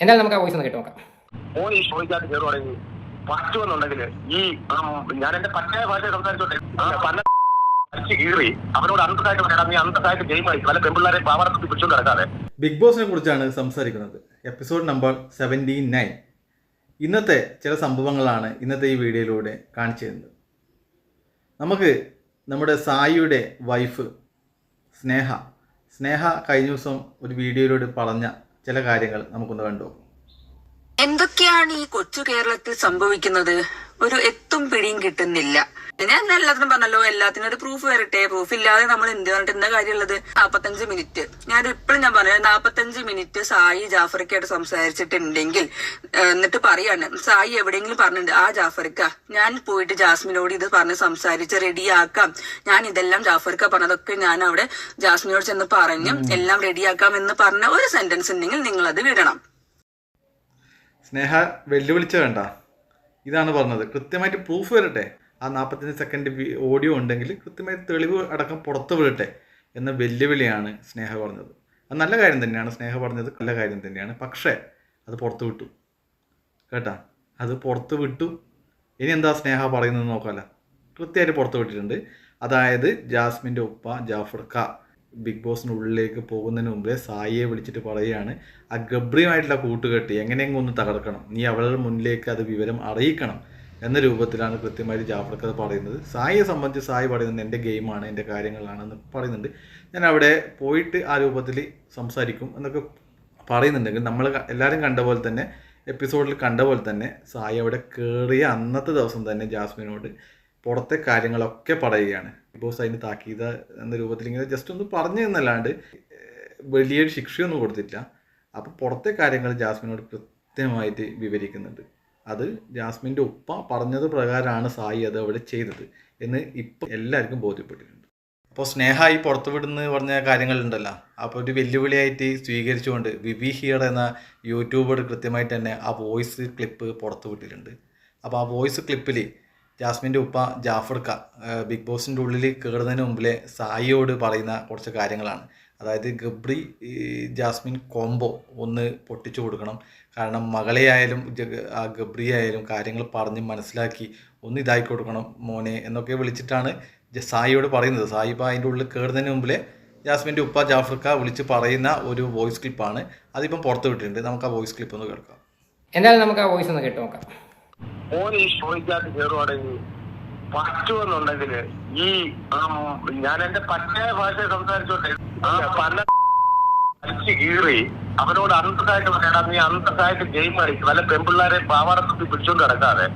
എന്തായാലും നമുക്ക് ആ വോയിസ് ഒന്ന് കേട്ട് നോക്കാം. ഈ ഷോയ്ക്കകത്ത് കയറുവാണെങ്കിൽ പറ്റുമെന്നുണ്ടെങ്കിൽ ഈ ഞാൻ എന്റെ പറ്റായ ഭാഷ സംസാരിച്ചോട്ടെ. ആ പന്ന അടിച്ച് കീറി അവനോട് അന്തസ്സായിട്ട് പറയാം. നീ അന്തസ്സായിട്ട് ഗെയിം കളിക്കും. വല്ല പെൺപിള്ളേരെ പാവറത്തിൽ പിടിച്ചോണ്ട് കിടക്കാതെ ബിഗ് ബോസിനെ കുറിച്ചാണ് സംസാരിക്കുന്നത്. എപ്പിസോഡ് നമ്പർ സെവന്റി നയൻ ഇന്നത്തെ ചില സംഭവങ്ങളാണ് ഇന്നത്തെ ഈ വീഡിയോയിലൂടെ കാണിച്ചു തരുന്നത്. നമുക്ക് നമ്മുടെ സായിയുടെ വൈഫ് സ്നേഹ. സ്നേഹ കഴിഞ്ഞ ദിവസം ഒരു വീഡിയോയിലൂടെ പറഞ്ഞ ചില കാര്യങ്ങൾ നമുക്കൊന്ന് കണ്ടു എന്തൊക്കെയാണ് ഈ കൊച്ചു കേരളത്തിൽ സംഭവിക്കുന്നത്? ഒരു എത്തും പിടിയും കിട്ടുന്നില്ല. ഞാൻ എല്ലാത്തിനും പറഞ്ഞല്ലോ എല്ലാത്തിനും ഒരു പ്രൂഫ് വരട്ടെ. പ്രൂഫ് ഇല്ലാതെ നമ്മൾ എന്ത് പറഞ്ഞിട്ട് എന്താ കാര്യമുള്ളത്? നാപ്പത്തഞ്ച് മിനിറ്റ് ഞാൻ ഇപ്പോഴും ഞാൻ പറഞ്ഞു നാപ്പത്തഞ്ച് മിനിറ്റ് സായി ജാഫറിക്കായിട്ട് സംസാരിച്ചിട്ടുണ്ടെങ്കിൽ എന്നിട്ട് പറയാണ് സായി എവിടെയെങ്കിലും പറഞ്ഞിട്ടുണ്ട്? ആ ജാഫറിക്ക ഞാൻ പോയിട്ട് ജാസ്മിനോട് ഇത് പറഞ്ഞ് സംസാരിച്ച് റെഡിയാക്കാം ഞാൻ ഇതെല്ലാം ജാഫർക്ക പറഞ്ഞതൊക്കെ ഞാൻ അവിടെ ജാസ്മിനോട് ചെന്ന് പറഞ്ഞു എല്ലാം റെഡിയാക്കാം എന്ന് പറഞ്ഞ ഒരു സെന്റൻസ് ഉണ്ടെങ്കിൽ നിങ്ങൾ അത് വിടണം. സ്നേഹ വെല്ലുവിളിച്ച വേണ്ട. ഇതാണ് പറഞ്ഞത്. കൃത്യമായിട്ട് പ്രൂഫ് വരട്ടെ. ആ നാൽപ്പത്തഞ്ച് സെക്കൻഡ് ഓഡിയോ ഉണ്ടെങ്കിൽ കൃത്യമായി തെളിവ് അടക്കം പുറത്ത് വിടട്ടെ എന്ന വെല്ലുവിളിയാണ് സ്നേഹ പറഞ്ഞത്. അത് നല്ല കാര്യം തന്നെയാണ്. സ്നേഹ പറഞ്ഞത് നല്ല കാര്യം തന്നെയാണ്. പക്ഷേ അത് പുറത്ത് വിട്ടു. കേട്ടാ? അത് പുറത്ത് വിട്ടു. ഇനി എന്താ സ്നേഹ പറയുന്നത് നോക്കാമല്ലോ കൃത്യമായിട്ട് പുറത്ത് വിട്ടിട്ടുണ്ട്. അതായത് ജാസ്മിന്റെ ഉപ്പ ജാഫർ ഖ ബിഗ് ബോസിനുള്ളിലേക്ക് പോകുന്നതിന് മുമ്പേ സായിയെ വിളിച്ചിട്ട് പറയുകയാണ് ആ ഗബ്രിയുമായിട്ടുള്ള കൂട്ടുകെട്ട് എങ്ങനെയെങ്കിലും ഒന്ന് തകർക്കണം. നീ അവളുടെ മുന്നിലേക്ക് അത് വിവരം അറിയിക്കണം. എന്ന രൂപത്തിലാണ് കൃത്യമായിട്ട് ജാഫർക്ക് അത് പറയുന്നത്. സായിയെ സംബന്ധിച്ച് സായി പറയുന്നത് എന്റെ ഗെയിമാണ് എന്റെ കാര്യങ്ങളാണെന്ന് പറയുന്നുണ്ട്. ഞാൻ അവിടെ പോയിട്ട് ആ രൂപത്തിൽ സംസാരിക്കും എന്നൊക്കെ പറയുന്നുണ്ടെങ്കിൽ നമ്മൾ എല്ലാവരും കണ്ട പോലെ തന്നെ എപ്പിസോഡിൽ കണ്ട പോലെ തന്നെ സായി അവിടെ കയറിയ അന്നത്തെ ദിവസം തന്നെ ജാസ്മിനോട് പുറത്തെ കാര്യങ്ങളൊക്കെ പറയുകയാണ്. ബോസ് അതിന് താക്കീത എന്ന രൂപത്തിൽ ഇങ്ങനെ ജസ്റ്റ് ഒന്ന് പറഞ്ഞു എന്നല്ലാണ്ട് വലിയൊരു ശിക്ഷയൊന്നും കൊടുത്തിട്ടില്ല. അപ്പോൾ പുറത്തെ കാര്യങ്ങൾ ജാസ്മിനോട് കൃത്യമായിട്ട് വിവരിക്കുന്നുണ്ട്. അത് ജാസ്മിന്റെ ഉപ്പ പറഞ്ഞത് പ്രകാരമാണ് സായി അത് അവിടെ ചെയ്തത് എന്ന് ഇപ്പം എല്ലാവർക്കും ബോധ്യപ്പെട്ടിട്ടുണ്ട്. അപ്പോൾ സ്നേഹ ഈ പുറത്തു വിടുന്ന പറഞ്ഞ കാര്യങ്ങളുണ്ടല്ലോ. അപ്പോൾ ഒരു വെല്ലുവിളിയായിട്ട് സ്വീകരിച്ചുകൊണ്ട് വിവി ഹിയർ എന്ന യൂട്യൂബർ കൃത്യമായിട്ട് തന്നെ ആ വോയിസ് ക്ലിപ്പ് പുറത്തു വിട്ടിട്ടുണ്ട്. അപ്പോൾ ആ വോയിസ് ക്ലിപ്പിൽ ജാസ്മിന്റെ ഉപ്പ ജാഫർ ക ബിഗ് ബോസിന്റെ ഉള്ളിൽ കയറുന്നതിന് മുമ്പിലെ സായിയോട് പറയുന്ന കുറച്ച് കാര്യങ്ങളാണ്. അതായത് ഗബ്രി ജാസ്മിൻ കോംബോ ഒന്ന് പൊട്ടിച്ചു കൊടുക്കണം. കാരണം മകളെ ആയാലും ആ ഗബ്രി ആയാലും കാര്യങ്ങൾ പറഞ്ഞ് മനസ്സിലാക്കി ഒന്ന് ഇതാക്കി കൊടുക്കണം മോനെ എന്നൊക്കെ വിളിച്ചിട്ടാണ് സായിയോട് പറയുന്നത്. സായി ഇപ്പോൾ അതിന്റെ ഉള്ളിൽ കയറുന്നതിന് മുമ്പിലെ ജാസ്മിന്റെ ഉപ്പ ജാഫർ ജാഫർക്ക വിളിച്ച് പറയുന്ന ഒരു വോയിസ് ക്ലിപ്പാണ്. അതിപ്പം പുറത്ത് വിട്ടിട്ടുണ്ട്. നമുക്ക് ആ വോയിസ് ക്ലിപ്പ് ഒന്ന് കേൾക്കാം. എന്തായാലും നമുക്ക് ആ വോയിസ് ഒന്ന് കേട്ട് നോക്കാം. മോൻ ഈ ഷോയ്ക്കകത്ത് കയറുവാണെങ്കിൽ പറ്റുമെന്നുണ്ടെങ്കിൽ ഈ ഞാൻ എന്റെ പറ്റായ ഭാഷ സംസാരിച്ചോട്ടെ. ആ അടിച്ച് കീറി അവനോട് അന്തസ്സായിട്ട് പറയണം. നീ അന്തസ്സായിട്ട് ഗെയിം കളിച്ച് വല്ല പെമ്പിള്ളാരെ പാവാറത്തിൽ പിടിച്ചോണ്ട് കിടക്കാതെ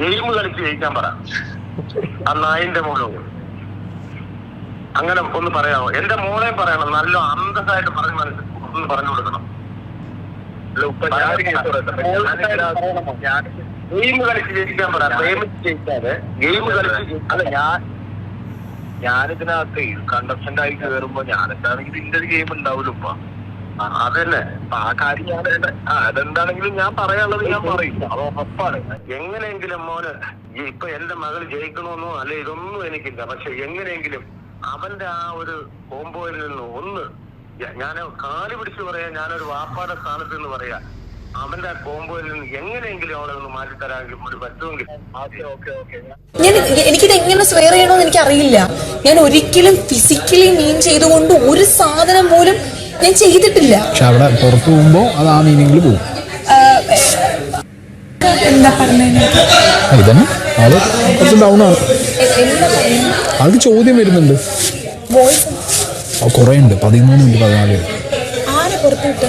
ഗെയിം കളിച്ച് ജയിക്കാൻ പറ. ആ നായിന്റെ അങ്ങനെ ഒന്ന് പറയാമോ? എന്റെ മോളെ പറയണം. നല്ല അന്തസ്സായിട്ട് പറഞ്ഞ് മനസ്സിൽ ഒന്ന് പറഞ്ഞു കൊടുക്കണം. ഗെയിം കളിച്ച് ജയിക്കാൻ പറ. പ്രേമിച്ച് ജയിക്കാതെ ഗെയിം കളിച്ച് അല്ല ഞാൻ ഞാനിതിനകത്ത് കണ്ടസ്റ്റന്റ് ആയി കയറുമ്പോ ഞാൻ എന്താണെങ്കിലും ഇതിന്റെ ഒരു ഗെയിം ഉണ്ടാവില്ല ഇപ്പൊ അതന്നെ. ആ കാര്യം ഞാൻ ആ അതെന്താണെങ്കിലും ഞാൻ പറയാനുള്ളത് ഞാൻ പറയും. അത് ഉറപ്പാണ്. എങ്ങനെയെങ്കിലും മോന് ഇപ്പൊ എന്റെ മകൾ ജയിക്കണമെന്നോ അല്ലെ ഇതൊന്നും എനിക്കില്ല. പക്ഷെ എങ്ങനെയെങ്കിലും അവന്റെ ആ ഒരു കോമ്പോയിൽ നിന്ന് ഒന്ന് ഞാൻ കാൽ പിടിച്ച് പറയാ ഞാനൊരു വാപ്പാടെ സ്ഥാനത്ത് നിന്ന് പറയാ. അവന്റെ കോമ്പോയിൽ നിന്ന് എങ്ങനെയെങ്കിലും അവളെ ഒന്ന് മാറ്റിത്തരാമെങ്കിൽ ഒരു പറ്റുമെങ്കിൽ ഓക്കെ ഓക്കെ ഓക്കെ. ഞാൻ എനിക്കിത് എങ്ങനെ സ്വെയർ ചെയ്യണമെന്ന് എനിക്ക് അറിയില്ല ഞാൻ ഒരിക്കലും ഫിസിക്കലി മീൻ ചെയ്തുകൊണ്ട് ഒരു സാധനം പോലും ഞാൻ ചെയ്തിട്ടില്ല. പക്ഷെ അവിടെ പുറത്തു പോകുമ്പോ അത് ആ മീനിങ്ങിൽ പോകും. എന്താ പറഞ്ഞത് ഇതന്നെ. ആൾ കുറച്ച് ഡൗൺ ആണ്. ആൾക്ക് ചോദ്യം വരുന്നുണ്ട്. വോയിസ് അത് കുറേ ഉണ്ട്. പതിമൂന്ന് ഉണ്ട് പതിനാല്. ആരെ പുറത്തുവിട്ട്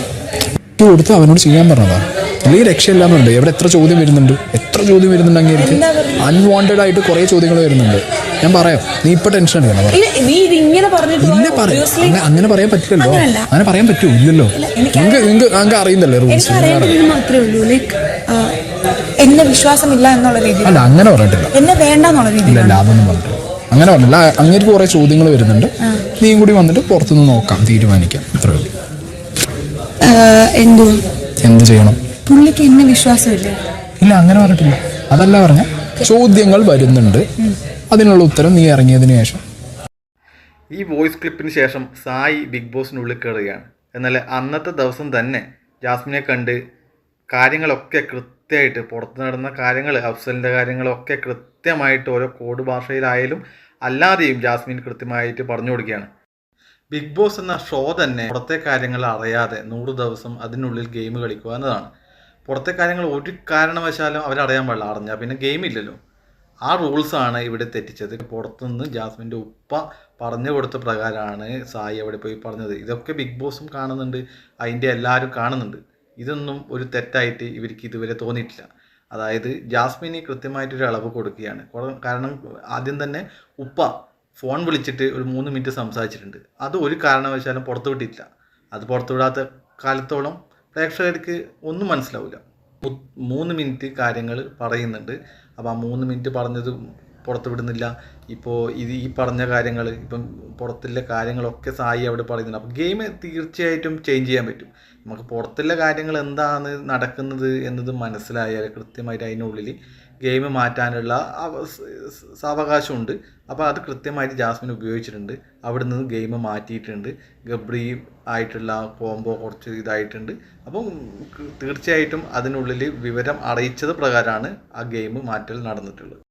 ഇത് കൊടുത്ത് അവനോട് ചെയ്യാൻ പറഞ്ഞതാണ് അല്ലെങ്കിൽ രക്ഷയില്ലാന്നുണ്ട്. എവിടെ എത്ര ചോദ്യം വരുന്നുണ്ട്? എത്ര ചോദ്യം വരുന്നുണ്ട് അങ്ങേക്ക് അൺവാണ്ടഡ് ആയിട്ട് കുറേ ചോദ്യങ്ങൾ വരുന്നുണ്ട്. ഞാൻ പറയാം നീ ഇപ്പൊ ടെൻഷൻ എടുക്കണം. ഇല്ല, പറയാം. അങ്ങനെ- പറയാൻ പറ്റില്ലല്ലോ. അങ്ങനെ പറയാൻ പറ്റൂ ഇല്ലല്ലോ. നിങ്ങൾക്ക് നിങ്ങൾക്ക് അറിയുന്നല്ലേ റൂൾസ് എന്നെ വിശ്വാസമില്ല എന്നുള്ള അല്ല അങ്ങനെ പറഞ്ഞിട്ടില്ല. എന്നെ വേണ്ട എന്നുള്ള രീതിയിൽ ഇല്ല പറഞ്ഞിട്ടില്ല. അങ്ങനെ പറഞ്ഞില്ല അങ്ങനെ കുറേ ചോദ്യങ്ങൾ വരുന്നുണ്ട്. നീയും കൂടി വന്നിട്ട് പുറത്തുനിന്ന് നോക്കാം തീരുമാനിക്കാം. അത്രേ ഉള്ളൂ. എന്തുവാ? എന്ത് ചെയ്യണം? പുള്ളിക്ക് എന്നെ വിശ്വാസമില്ലേ. ഇല്ല അങ്ങനെ പറഞ്ഞിട്ടില്ല. അതല്ല പറഞ്ഞ ചോദ്യങ്ങൾ വരുന്നുണ്ട്. അതിനുള്ള ഉത്തരം നീ ഇറങ്ങിയതിനു ശേഷം. ഈ വോയിസ് ക്ലിപ്പിന് ശേഷം സായി ബിഗ് ബോസിനുള്ളിൽ കയറുകയാണ് എന്നാൽ അന്നത്തെ ദിവസം തന്നെ ജാസ്മിനെ കണ്ട് കാര്യങ്ങളൊക്കെ കൃത്യമായിട്ട് പുറത്ത് നടന്ന കാര്യങ്ങൾ അഫ്സലിന്റെ കാര്യങ്ങളൊക്കെ കൃത്യമായിട്ട് ഓരോ കോഡ് ഭാഷയിലായാലും അല്ലാതെയും ജാസ്മിൻ കൃത്യമായിട്ട് പറഞ്ഞു കൊടുക്കുകയാണ്. ബിഗ് ബോസ് എന്ന ഷോ തന്നെ പുറത്തെ കാര്യങ്ങൾ അറിയാതെ നൂറ് ദിവസം അതിനുള്ളിൽ ഗെയിം കളിക്കുക എന്നതാണ്. പുറത്തെ കാര്യങ്ങൾ ഒരു കാരണവശാലും അവരറിയാൻ പാടില്ല. അറിഞ്ഞാൽ പിന്നെ ഗെയിം ഇല്ലല്ലോ. ആ റൂൾസാണ് ഇവിടെ തെറ്റിച്ചത്. പുറത്തുനിന്ന് ജാസ്മിന്റെ ഉപ്പ പറഞ്ഞു കൊടുത്ത പ്രകാരമാണ് സായി അവിടെ പോയി പറഞ്ഞത്. ഇതൊക്കെ ബിഗ് ബോസും കാണുന്നുണ്ട്. അതിന്റെ എല്ലാവരും കാണുന്നുണ്ട്. ഇതൊന്നും ഒരു തെറ്റായിട്ട് ഇവർക്ക് ഇതുവരെ തോന്നിയിട്ടില്ല. അതായത് ജാസ്മിന് കൃത്യമായിട്ടൊരു അളവ് കൊടുക്കുകയാണ്. കാരണം ആദ്യം തന്നെ ഉപ്പ ഫോൺ വിളിച്ചിട്ട് ഒരു മൂന്ന് മിനിറ്റ് സംസാരിച്ചിട്ടുണ്ട്. അത് ഒരു കാരണവശാലും പുറത്തു വിട്ടിട്ടില്ല. അത് പുറത്തു വിടാത്ത കാലത്തോളം പ്രേക്ഷകർക്ക് ഒന്നും മനസ്സിലാവില്ല മൂന്ന് മിനിറ്റ് കാര്യങ്ങൾ പറയുന്നുണ്ട്. അപ്പോൾ ആ മൂന്ന് മിനിറ്റ് പറഞ്ഞത് പുറത്ത് വിടുന്നില്ല. ഇപ്പോൾ ഇത് ഈ പറഞ്ഞ കാര്യങ്ങൾ ഇപ്പം പുറത്തുള്ള കാര്യങ്ങളൊക്കെ സായി അവിടെ പറയുന്നുണ്ട്. അപ്പോൾ ഗെയിം തീർച്ചയായിട്ടും ചേഞ്ച് ചെയ്യാൻ പറ്റും. നമുക്ക് പുറത്തുള്ള കാര്യങ്ങൾ എന്താണ് നടക്കുന്നത് എന്നത് മനസ്സിലായാൽ കൃത്യമായിട്ട് അതിനുള്ളിൽ ഗെയിം മാറ്റാനുള്ള സാവകാശമുണ്ട്. അപ്പോൾ അത് കൃത്യമായിട്ട് ജാസ്മിൻ ഉപയോഗിച്ചിട്ടുണ്ട്. അവിടെ നിന്ന് ഗെയിം മാറ്റിയിട്ടുണ്ട്. ഗബ്രി ആയിട്ടുള്ള കോംബോ കുറച്ച് ഇതായിട്ടുണ്ട്. അപ്പം തീർച്ചയായിട്ടും അതിനുള്ളിൽ വിവരം അറിയിച്ചത് പ്രകാരമാണ് ആ ഗെയിം മാറ്റൽ നടന്നിട്ടുള്ളത്.